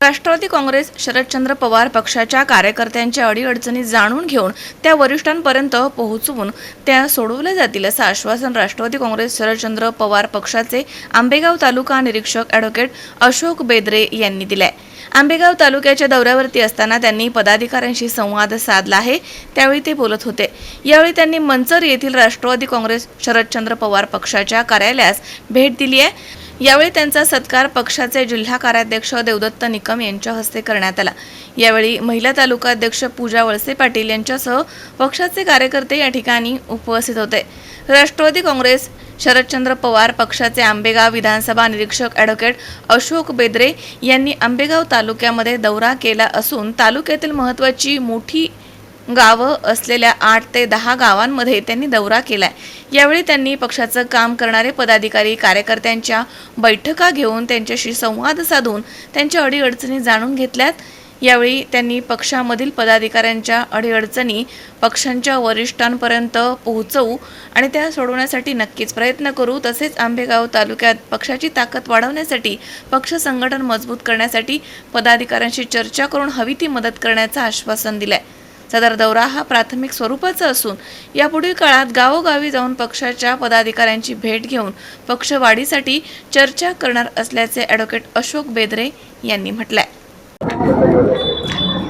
राष्ट्रवादी काँग्रेस शरदचंद्र पवार पक्षाच्या कार्यकर्त्यांच्या अडीअडचणी जाणून घेऊन त्या वरिष्ठांपर्यंत पोहोचवून त्या सोडवल्या जातील असं आश्वासन राष्ट्रवादी काँग्रेस शरदचंद्र पवार पक्षाचे आंबेगाव तालुका निरीक्षक ॲडव्होकेट अशोक बेदरे यांनी दिलंय. आंबेगाव तालुक्याच्या दौऱ्यावरती असताना त्यांनी पदाधिकाऱ्यांशी संवाद साधला आहे त्यावेळी ते बोलत होते. यावेळी त्यांनी मंचर येथील राष्ट्रवादी काँग्रेस शरदचंद्र पवार पक्षाच्या कार्यालयास भेट दिली आहे. यावेळी त्यांचा सत्कार पक्षाचे जिल्हा कार्याध्यक्ष देवदत्त निकम यांच्या हस्ते करण्यात आला. यावेळी महिला तालुकाध्यक्ष पूजा वळसे पाटील यांच्यासह पक्षाचे कार्यकर्ते या ठिकाणी उपस्थित होते. राष्ट्रवादी काँग्रेस शरदचंद्र पवार पक्षाचे आंबेगाव विधानसभा निरीक्षक ॲडव्होकेट अशोक बेदरे यांनी आंबेगाव तालुक्यामध्ये दौरा केला असून तालुक्यातील महत्त्वाची मोठी गावं असलेल्या आठ ते दहा गावांमध्ये त्यांनी दौरा केला आहे यावेळी त्यांनी पक्षाचं काम करणारे पदाधिकारी कार्यकर्त्यांच्या बैठका घेऊन त्यांच्याशी संवाद साधून त्यांच्या अडीअडचणी जाणून घेतल्यात. यावेळी त्यांनी पक्षामधील पदाधिकाऱ्यांच्या अडीअडचणी पक्षांच्या वरिष्ठांपर्यंत पोहोचवू आणि त्या सोडवण्यासाठी नक्कीच प्रयत्न करू. तसेच आंबेगाव तालुक्यात पक्षाची ताकद वाढवण्यासाठी पक्ष संघटन मजबूत करण्यासाठी पदाधिकाऱ्यांशी चर्चा करून हवी ती मदत करण्याचं आश्वासन दिलंय. सदर दौरा हा प्राथमिक स्वरूपाचा असून यापुढील काळात गावोगावी जाऊन पक्षाच्या पदाधिकाऱ्यांची भेट घेऊन पक्षवाढीसाठी चर्चा करणार असल्याचे ॲडव्होकेट अशोक बेदरे यांनी म्हटलंय.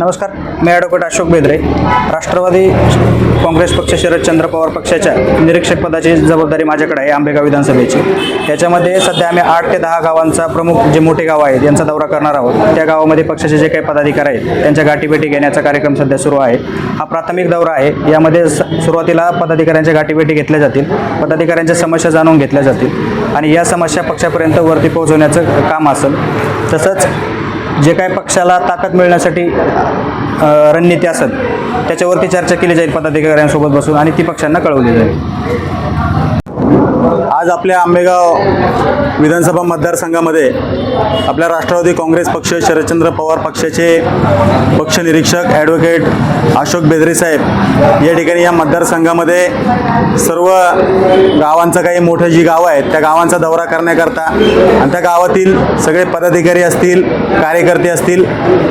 नमस्कार मी ॲडव्होकेट अशोक बेदरे. राष्ट्रवादी काँग्रेस पक्ष शरदचंद्र पवार पक्षाच्या निरीक्षक पदाची जबाबदारी माझ्याकडे आहे आंबेगाव विधानसभेची. याच्यामध्ये सध्या आम्ही आठ ते दहा गावांचा प्रमुख जे मोठे गाव आहेत यांचा दौरा करणार आहोत. त्या गावामध्ये पक्षाचे जे काही पदाधिकारी आहेत त्यांच्या गाठीभेटी घेण्याचा कार्यक्रम सध्या सुरू आहे. हा प्राथमिक दौरा आहे. यामध्ये स- सुरुवातीला पदाधिकाऱ्यांच्या गाठीभेटी घेतल्या जातील पदाधिकाऱ्यांच्या समस्या जाणून घेतल्या जातील आणि या समस्या पक्षापर्यंत वरती पोहोचवण्याचं काम असेल. तसंच जे काय पक्षाला ताकद मिळण्यासाठी रणनीती असेल त्याच्यावरती चर्चा केली जाईल पदाधिकाऱ्यांसोबत बसून आणि ती पक्षांना कळवली जाईल. आज आपल्या आंबेगाव विधानसभा मतदारसंघामध्ये आपल्या राष्ट्रवादी काँग्रेस पक्ष शरदचंद्र पवार पक्षाचे पक्ष निरीक्षक ॲडव्होकेट अशोक बेदरे साहेब या ठिकाणी या मतदारसंघामध्ये सर्व गावांचं काही मोठं जी गावं आहेत त्या गावांचा दौरा करण्याकरता आणि त्या गावातील सगळे पदाधिकारी असतील कार्यकर्ते असतील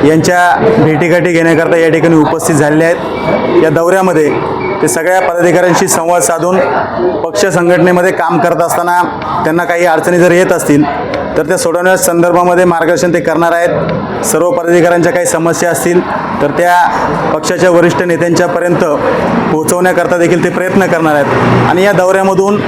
यांच्या भेटीगाठी घेण्याकरता या ठिकाणी उपस्थित झालेले आहेत. या दौऱ्यामध्ये ते सगळ्या पदाधिकाऱ्यांशी संवाद साधून पक्ष संघटनेमध्ये काम करत असताना त्यांना काही अडचणी जर येत असतील तर त्या सोडवण्या संदर्भामध्ये मार्गदर्शन ते करणार आहेत. सर्व पदाधिकाऱ्यांच्या काही समस्या असतील तर त्या पक्षाच्या वरिष्ठ नेत्यांच्यापर्यंत पोहोचवण्याकरता देखील ते प्रयत्न करणार आहेत. आणि या दौऱ्यामधून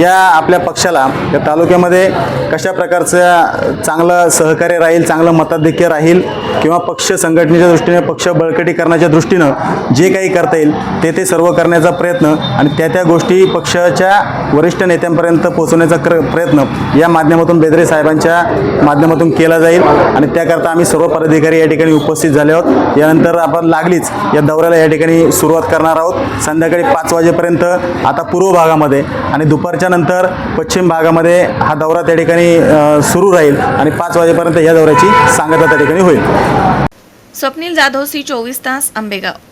या आपल्या पक्षाला या तालुक्यामध्ये कशा प्रकारचं चांगलं सहकार्य राहील चांगलं मताधिक्य राहील किंवा पक्ष संघटनेच्या दृष्टीने पक्ष बळकटी करण्याच्या दृष्टीनं जे काही करता येईल ते ते सर्व करण्याचा प्रयत्न आणि त्या त्या गोष्टी पक्षाच्या वरिष्ठ नेत्यांपर्यंत पोहोचवण्याचा क्र प्रयत्न या माध्यमातून बेदरे साहेबांच्या माध्यमातून केला जाईल आणि त्याकरता आम्ही सर्व पदाधिकारी या ठिकाणी उपस्थित झाले आहोत. यानंतर आपण लागलीच या दौऱ्याला या ठिकाणी सुरुवात करणार आहोत. संध्याकाळी पाच वाजेपर्यंत आता पूर्व भागामध्ये आणि दुपारच्या नंतर पश्चिम भागामध्ये हा दौरा त्या ठिकाणी सुरू राहील आणि पाच वाजेपर्यंत या दौऱ्याची सांगता त्या ठिकाणी होईल. स्वप्नील जाधव सी चोवीस तास आंबेगाव.